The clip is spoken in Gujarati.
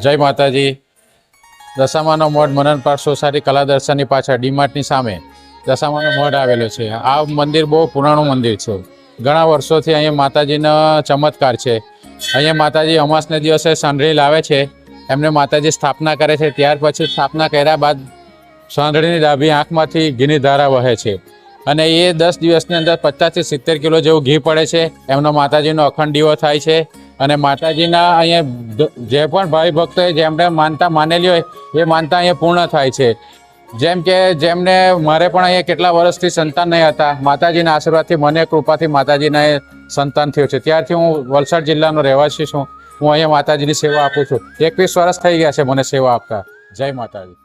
જય માતાજી. દશામાનો મઢ મનન પાર્ક સોસાયટી કલા દર્શનની પાછળ ડીમાર્ટની સામે દશામાનો મઢ આવેલો છે. આ મંદિર બહુ પુરાણું મંદિર છે. ઘણા વર્ષોથી અહીંયા માતાજીનો ચમત્કાર છે. અહીંયા માતાજી અમાસને દિવસે સાંઢળી લાવે છે. એમને માતાજી સ્થાપના કરે છે. ત્યાર પછી સ્થાપના કર્યા બાદ સાંઢળીની ડાભી આંખમાંથી ઘીની ધારા વહે છે. અને એ દસ દિવસની અંદર પચાસથી સિત્તેર કિલો જેવું ઘી પડે છે. એમનો માતાજીનો અખંડ દીવો થાય છે. અને માતાજીના અહીંયા જે પણ ભાઈ ભક્તોએ જેમને માનતા માનેલી હોય, એ માનતા અહીંયા પૂર્ણ થાય છે. જેમ કે જેમને મારે પણ અહીંયા કેટલા વર્ષથી સંતાન નહીં હતા, માતાજીના આશીર્વાદથી મને કૃપાથી માતાજીના સંતાન થયું છે. ત્યારથી હું વલસાડ જિલ્લાનો રહેવાસી છું. હું અહીંયા માતાજીની સેવા આપું છું. એકવીસ વર્ષ થઈ ગયા છે મને સેવા આપતા. જય માતાજી.